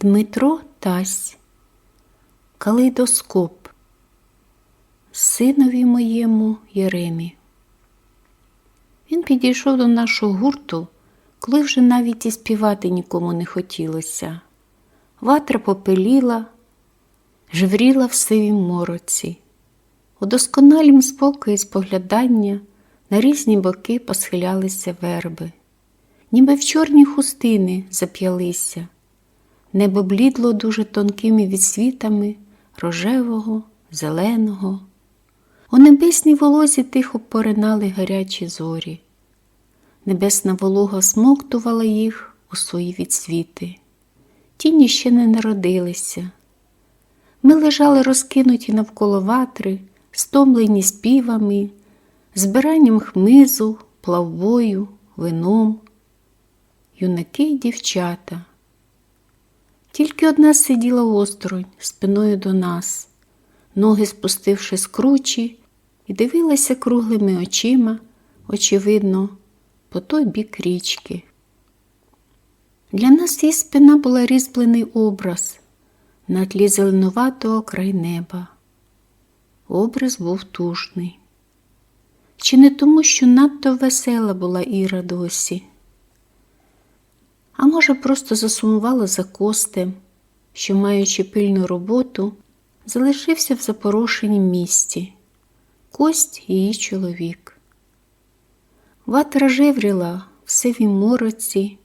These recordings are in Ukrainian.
Дмитро Тась, Калейдоскоп, Синові моєму Єремі. Він підійшов до нашого гурту, коли вже навіть і співати нікому не хотілося. Ватра попеліла, жвріла в сивім мороці. У досконалім спокої споглядання на різні боки посхилялися верби, ніби в чорні хустини зап'ялися. Небо блідло дуже тонкими відсвітами рожевого, зеленого. У небесній волозі тихо поринали гарячі зорі. Небесна волога смоктувала їх у свої відсвіти. Тіні ще не народилися. Ми лежали розкинуті навколо ватри, стомлені співами, збиранням хмизу, плавбою, вином, юнаки й дівчата. Тільки одна сиділа осторонь, спиною до нас, ноги спустивши з кручі, і дивилася круглими очима, очевидно, по той бік річки. Для нас її спина була різьблений образ на тлі зеленуватого край неба. Образ був тужний. Чи не тому, що надто весела була Іра досі? Може, просто засумувала за костем, що, маючи пильну роботу, залишився в запорошенім місті, кость її чоловік. Ватра жевріла в сивій мороці,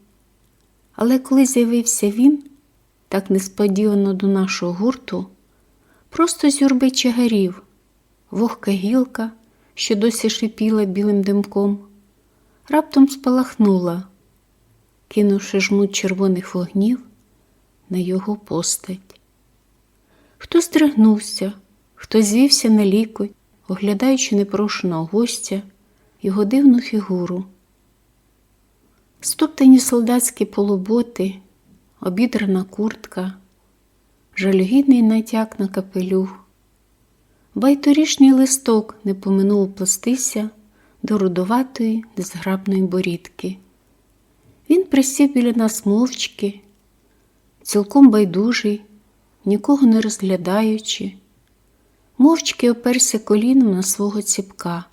але коли з'явився він, так несподівано до нашого гурту, просто з юрби чагарів, вогка гілка, що досі шипіла білим димком, раптом спалахнула, кинувши жмут червоних вогнів на його постать. Хто стригнувся, хто звівся на лікоть, оглядаючи непрошеного гостя, його дивну фігуру. Стоптані солдатські полуботи, обідрана куртка, жалюгідний натяк на капелюх. Байторішній листок не поминув пластися до рудоватої, незграбної борідки. Він присів біля нас мовчки, цілком байдужий, нікого не розглядаючи, мовчки оперся коліном на свого ціпка,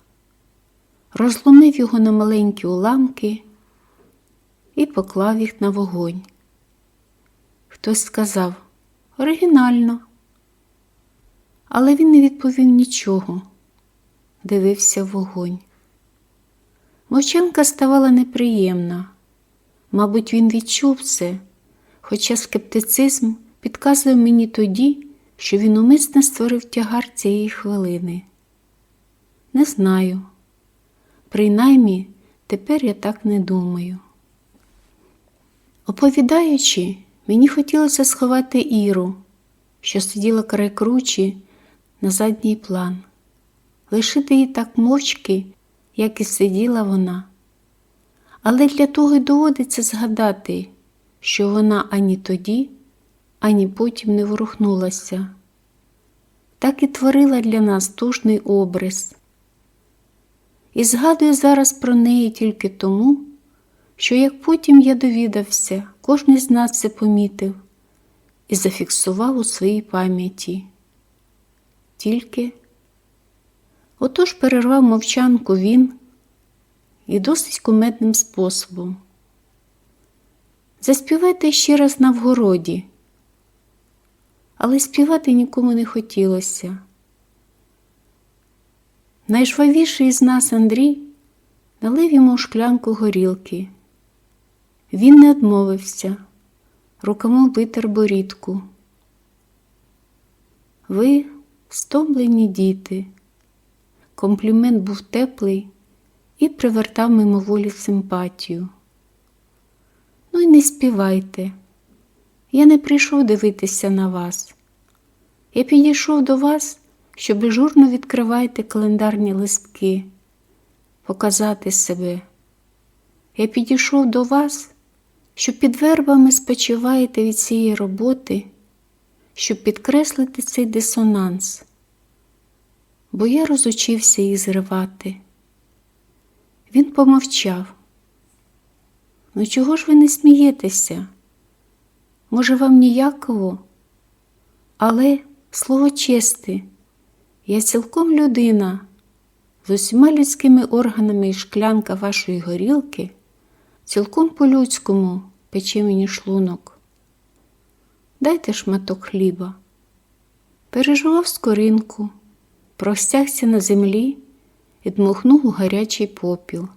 розломив його на маленькі уламки і поклав їх на вогонь. Хтось сказав оригінально, але він не відповів нічого, дивився в вогонь. Мовчанка ставала неприємна. Мабуть, він відчув це, хоча скептицизм підказує мені тоді, що він умисне створив тягар цієї хвилини. Не знаю. Принаймні, тепер я так не думаю. Оповідаючи, мені хотілося сховати Іру, що сиділа край кручі на задній план, лишити її так мовчки, як і сиділа вона. Але для того й доводиться згадати, що вона ані тоді, ані потім не ворухнулася. Так і творила для нас тужний образ. І згадую зараз про неї тільки тому, що як потім я довідався, кожен з нас це помітив і зафіксував у своїй пам'яті. Тільки отож перервав мовчанку він і досить кумедним способом. Заспівайте ще раз на вгороді, але співати нікому не хотілося. Найжвавіший із нас Андрій налив йому шклянку горілки. Він не одмовився, руками витер борідку. Ви стомлені діти. Комплімент був теплий і привертав мимоволі симпатію. Ну й не співайте. Я не прийшов дивитися на вас. Я підійшов до вас, щоб журно відкривайте календарні листки, показати себе. Я підійшов до вас, щоб під вербами спочиваєте від цієї роботи, щоб підкреслити цей дисонанс, бо я розучився їх зривати. Він помовчав. Ну чого ж ви не смієтеся? Може, вам ніяково? Але, слово чести, я цілком людина, з усіма людськими органами і шклянка вашої горілки, цілком по-людському пече мені шлунок. Дайте шматок хліба. Пережував скоринку, простягся на землі і дмухнув у гарячий попіл.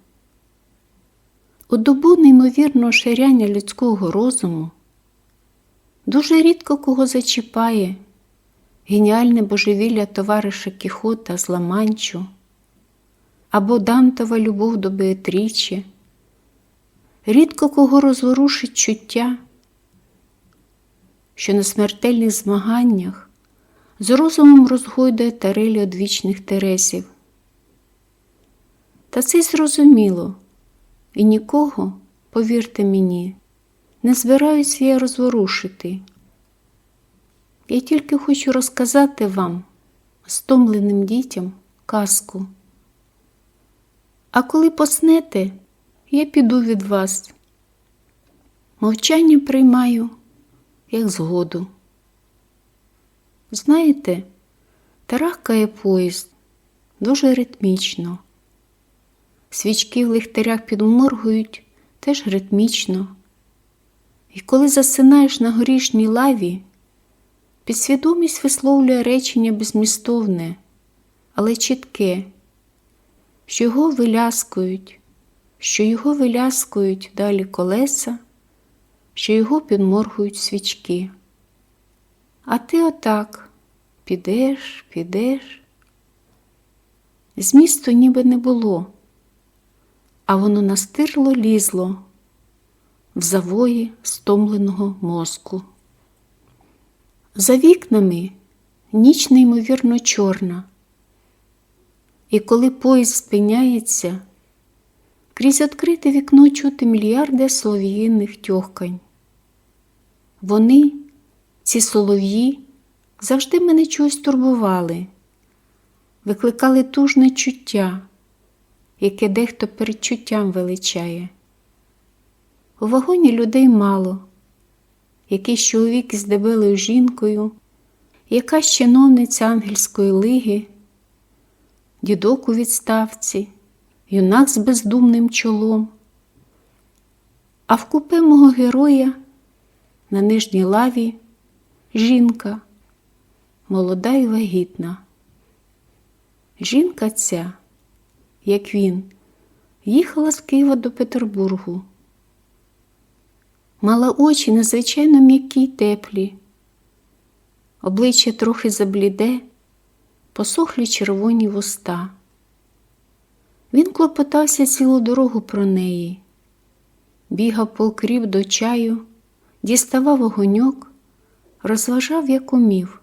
У добу неймовірного ширяння людського розуму дуже рідко кого зачіпає геніальне божевілля товариша Кіхота з Ламанчу або Дантова любов до Беатрічі, рідко кого розворушить чуття, що на смертельних змаганнях з розумом розгойдує тарелі одвічних тересів. Та це й зрозуміло, і нікого, повірте мені, не збираюся я розворушити. Я тільки хочу розказати вам, стомленим дітям, казку. А коли поснете, я піду від вас. Мовчання приймаю, як згоду. Знаєте, тарахкає поїзд дуже ритмічно. Свічки в ліхтарях підморгують теж ритмічно. І коли засинаєш на горішній лаві, підсвідомість висловлює речення безмістовне, але чітке, що його виляскують, що його виляскують далі колеса, що його підморгують свічки. А ти отак підеш, підеш. Змісту ніби не було, а воно настирло лізло в завої стомленого мозку. За вікнами ніч неймовірно чорна, і коли поїзд спиняється, крізь відкрите вікно чути мільярди солов'їних тьохкань. Вони, ці солов'ї, завжди мене чогось турбували, викликали тужне чуття, яке дехто передчуттям величає. У вагоні людей мало, якийсь чоловік із дебелою жінкою, якась чиновниця ангельської лиги, дідок у відставці, юнак з бездумним чолом. А в купе мого героя на нижній лаві жінка, молода і вагітна. Жінка ця, як він, їхала з Києва до Петербургу. Мала очі надзвичайно м'які й теплі, обличчя трохи забліде, посохлі червоні вуста. Він клопотався цілу дорогу про неї, бігав по до чаю, діставав огоньок, розважав, як умів.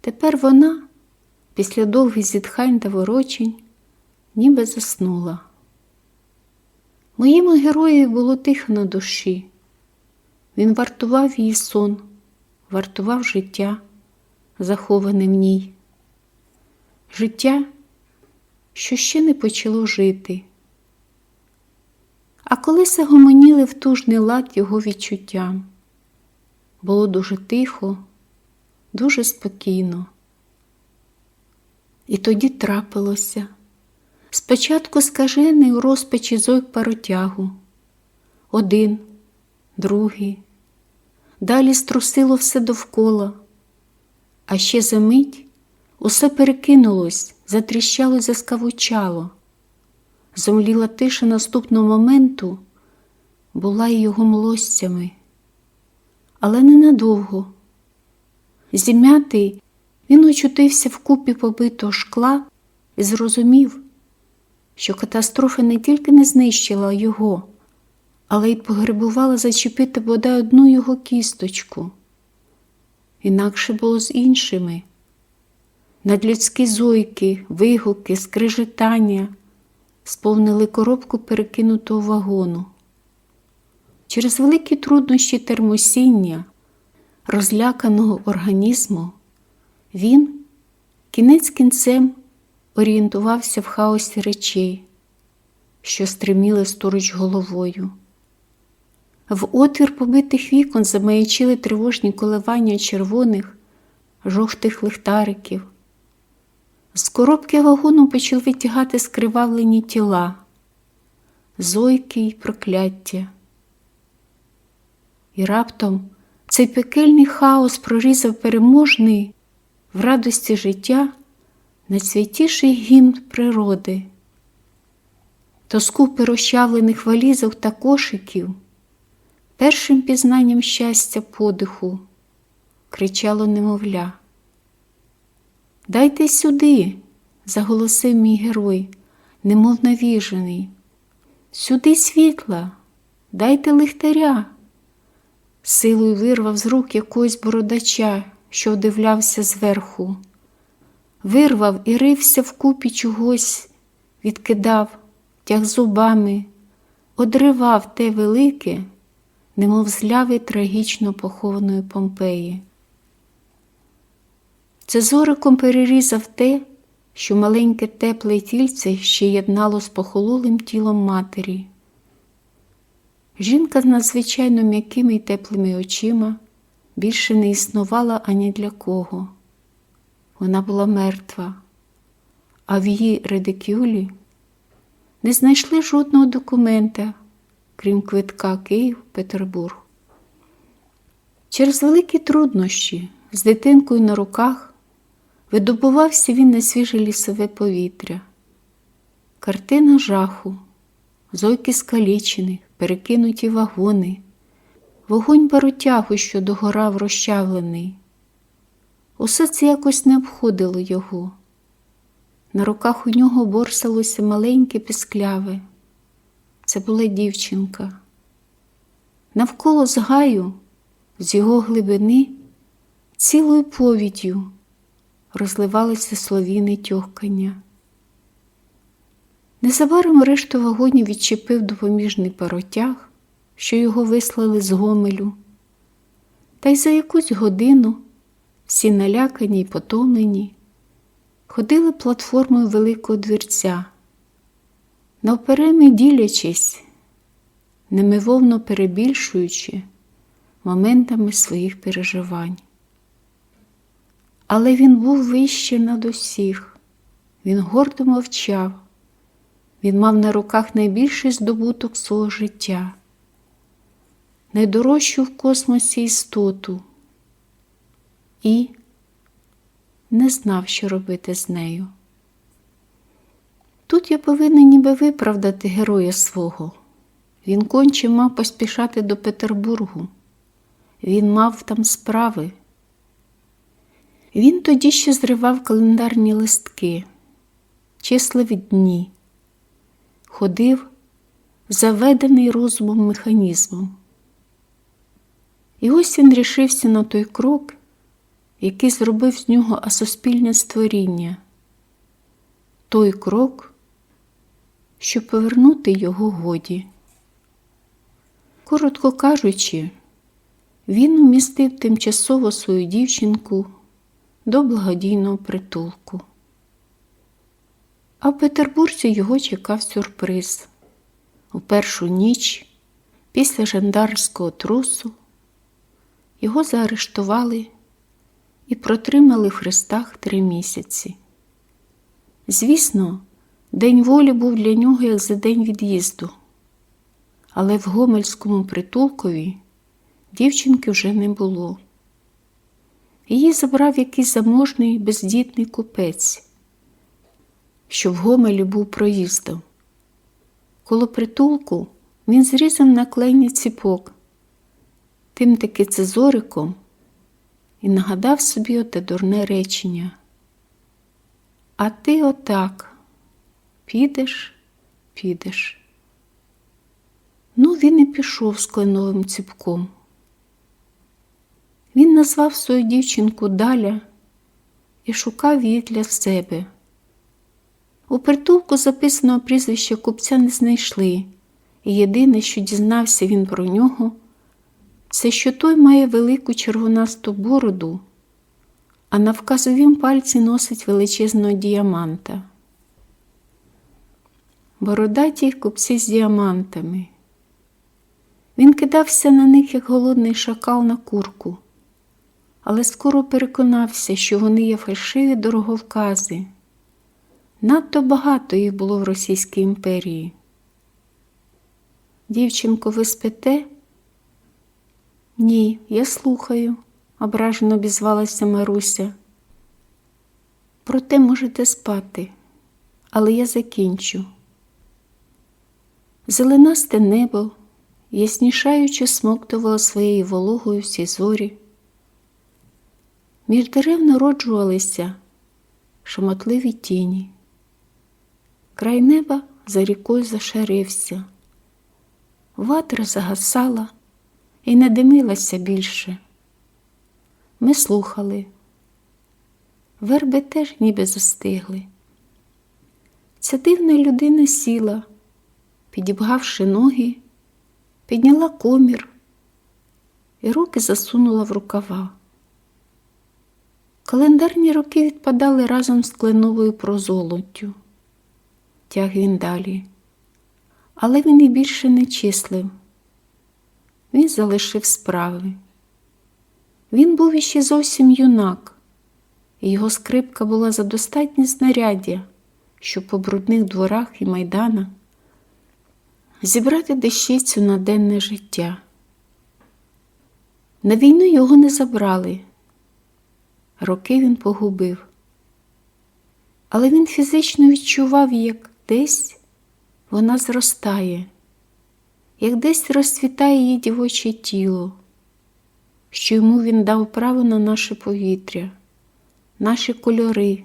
Тепер вона, після довгих зітхань та ворочень, ніби заснула. Моєму героєві було тихо на душі. Він вартував її сон, вартував життя, заховане в ній. Життя, що ще не почало жити. А колеса гомоніли в тужний лад його відчуттям. Було дуже тихо, дуже спокійно. І тоді трапилося. Спочатку скажений у розпачі зойк паротягу. Один, другий. Далі струсило все довкола, а ще за мить усе перекинулось, затріщало заскавучало. Зомліла тиша наступного моменту була й його млостями, але ненадовго. Зім'ятий він очутився в купі побитого шкла і зрозумів, що катастрофа не тільки не знищила його, але й погребувала зачепити бодай одну його кісточку. Інакше було з іншими. Надлюдські зойки, вигуки, скрижетання сповнили коробку перекинутого вагону. Через великі труднощі термосіння, розляканого організму, він кінець кінцем орієнтувався в хаосі речей, що стриміли сторуч головою. В отвір побитих вікон замаячили тривожні коливання червоних, жовтих лихтариків. З коробки вагону почали витягати скривавлені тіла, зойки й прокляття. І раптом цей пекельний хаос прорізав переможний в радості життя найсвятіший гімн природи. То скупи розчавлених валізок та кошиків, першим пізнанням щастя подиху, кричало немовля. Дайте сюди, заголосив мій герой, немов навіжений. Сюди світла, дайте лихтаря. Силою вирвав з рук якогось бородача, що вдивлявся зверху. Вирвав і рився вкупі чогось, відкидав, тяг зубами, одривав те велике, немов зляви трагічно похованої Помпеї. Це зориком перерізав те, що маленьке тепле тільце ще єднало з похололим тілом матері. Жінка з надзвичайно м'якими й теплими очима більше не існувала ані для кого. Вона була мертва, а в її редикюлі не знайшли жодного документа, крім квитка Київ Петербург. Через великі труднощі з дитинкою на руках видобувався він на свіже лісове повітря. Картина жаху, зойки скалічених, перекинуті вагони, вогонь баротягу, що догорав розчавлений. Усе це якось не обходило його. На руках у нього борсалося маленьке піскляве. Це була дівчинка. Навколо згаю, з його глибини, цілою повіддю розливалися словіни тьохкання. Незабаром решту вагонів відчепив допоміжний паротяг, що його вислали з гомелю, та й за якусь годину всі налякані й потомлені, ходили платформою великого двірця, навпереми ділячись, немивовно перебільшуючи моментами своїх переживань. Але він був вище над усіх, він гордо мовчав, він мав на руках найбільший здобуток свого життя, найдорожчу в космосі істоту і не знав, що робити з нею. Тут я повинен ніби виправдати героя свого. Він конче мав поспішати до Петербургу. Він мав там справи. Він тоді ще зривав календарні листки, числив дні, ходив заведений розумом механізмом. І ось він рішився на той крок, який зробив з нього асуспільне створіння, той крок, щоб повернути його годі. Коротко кажучи, він умістив тимчасово свою дівчинку до благодійного притулку. А в Петербурзі його чекав сюрприз. У першу ніч після жандарського трусу його заарештували і протримали в хрестах три місяці. Звісно, День волі був для нього як за день від'їзду, але в Гомельському притулкові дівчинки вже не було. Її забрав якийсь заможний бездітний купець, що в Гомелі був проїздом. Коло притулку він зрізав наклейні ціпок, тим таки цезориком і нагадав собі оте дурне речення. А ти отак підеш, підеш. Ну, він і пішов з кленовим ціпком. Він назвав свою дівчинку Даля і шукав її для себе. У притулку записаного прізвища купця не знайшли, і єдине, що дізнався він про нього, це що той має велику червонасту бороду, а на вказовім пальці носить величезного діаманта. Бородаті купці з діамантами. Він кидався на них, як голодний шакал на курку, але скоро переконався, що вони є фальшиві дороговкази. Надто багато їх було в Російській імперії. Дівчинко, ви спите? Ні, я слухаю, ображено обізвалася Маруся. Проте можете спати, але я закінчу. Зеленасте небо, яснішаючи, смоктувало своєю вологою всі зорі. Між дерев народжувалися шамотливі тіні. Край неба за рікою зашарився. Ватра загасала і не димилася більше. Ми слухали. Верби теж ніби застигли. Ця дивна людина сіла, підібгавши ноги, підняла комір і руки засунула в рукава. Календарні роки відпадали разом з кленовою прозолоттю. Тяг він далі, але він і більше не числив. Він залишив справи. Він був іще зовсім юнак, і його скрипка була за достатнє знаряддя, щоб по брудних дворах і майданах зібрати дещицю на денне життя. На війну його не забрали, роки він погубив, але він фізично відчував, як десь вона зростає, як десь розцвітає її дівоче тіло, що йому він дав право на наше повітря, наші кольори,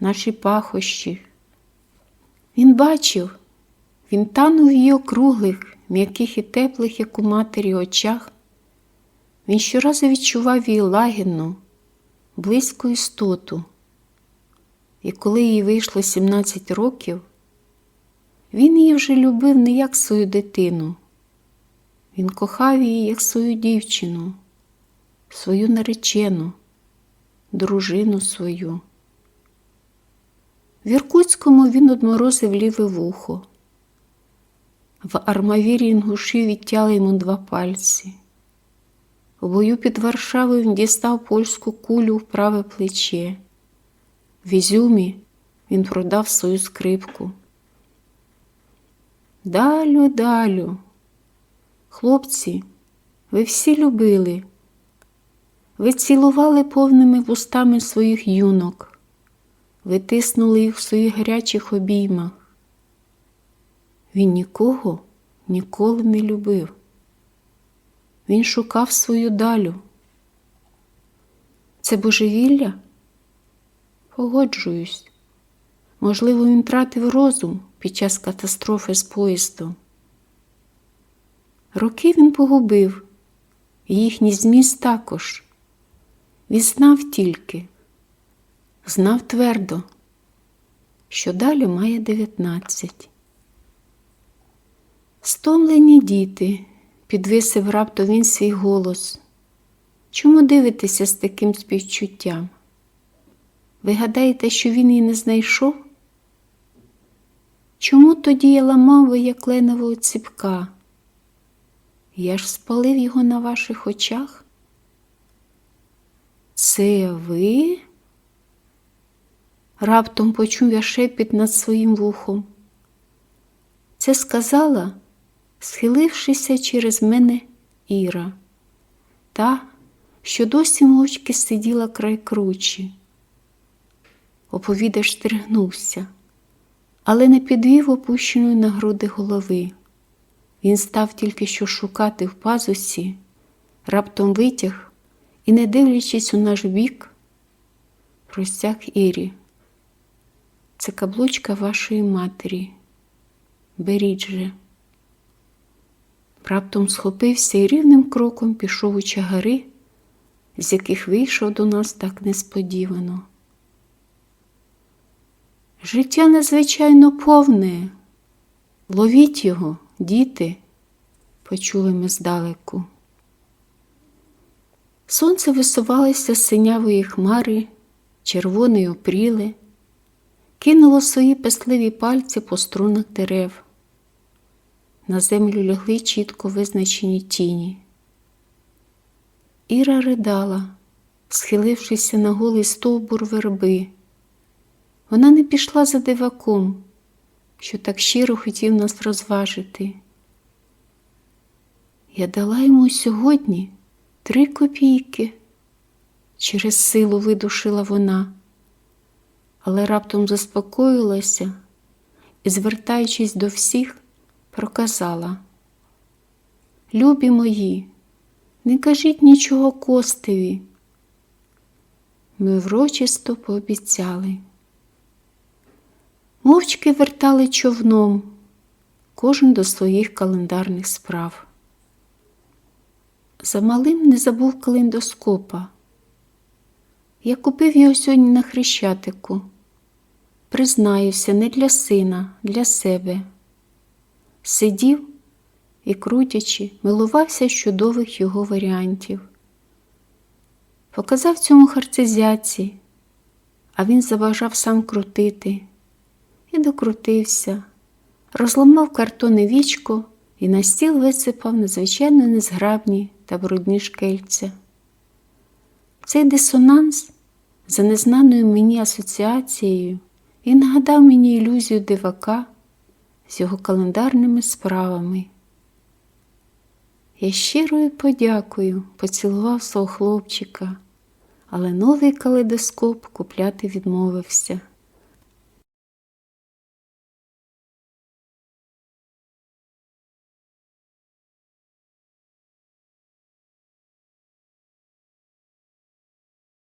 наші пахощі. Він бачив, він танув її округлих, м'яких і теплих, як у матері, очах. Він щоразу відчував її лагідну, близьку істоту. І коли їй вийшло 17 років, він її вже любив не як свою дитину. Він кохав її як свою дівчину, свою наречену, дружину свою. В Іркутському він одморозив ліве вухо. В армавірі інгуші відтяли йому два пальці. У бою під Варшавою він дістав польську кулю в праве плече. В Ізюмі він продав свою скрипку. Далю, далю, хлопці, ви всі любили, ви цілували повними вустами своїх юнок, ви тиснули їх в своїх гарячих обіймах. Він нікого ніколи не любив. Він шукав свою далю. Це божевілля? Погоджуюсь. Можливо, він тратив розум під час катастрофи з поїздом. Роки він погубив, і їхній зміст також. Він знав тільки, знав твердо, що далі має дев'ятнадцять. Стомлені діти, підвисив раптом він свій голос. Чому дивитеся з таким співчуттям? Ви гадаєте, що він її не знайшов? Чому тоді я ламав ви як ленового ціпка? Я ж спалив його на ваших очах? Це ви? Раптом почув я шепіт над своїм вухом. Це сказала, схилившися через мене Іра, та, що досі мовчки сиділа край кручі. Оповідач стригнувся, але не підвів опущеної на груди голови. Він став тільки що шукати в пазусі, раптом витяг і, не дивлячись у наш бік, простяг Ірі. Це каблучка вашої матері. Беріть же. Раптом схопився і рівним кроком пішов у чагари, з яких вийшов до нас так несподівано. Життя надзвичайно повне. Ловіть його, діти, почули ми здалеку. Сонце висувалося з синявої хмари, червоної опріли, кинуло свої песливі пальці по струнах дерев. на землю лягли чітко визначені тіні. Іра ридала, схилившися на голий стовбур верби. Вона не пішла за диваком, що так щиро хотів нас розважити. Я дала йому сьогодні три копійки, через силу видушила вона, але раптом заспокоїлася і, звертаючись до всіх, проказала Любі мої, не кажіть нічого Костеві. Ми врочисто пообіцяли. Мовчки вертали човном, кожен до своїх календарних справ. За малим не забув калейдоскопа. Я купив його сьогодні на хрещатику. Признаюся, не для сина, для себе. Сидів і, крутячи, милувався з чудових його варіантів. Показав цьому харцезяці, а він забажав сам крутити і докрутився, розламав картонне вічко і на стіл висипав надзвичайно незграбні та брудні шкельця. Цей дисонанс за незнаною мені асоціацією і нагадав мені ілюзію дивака з його календарними справами. Я щирою подякою поцілував свого хлопчика, але новий калейдоскоп купляти відмовився.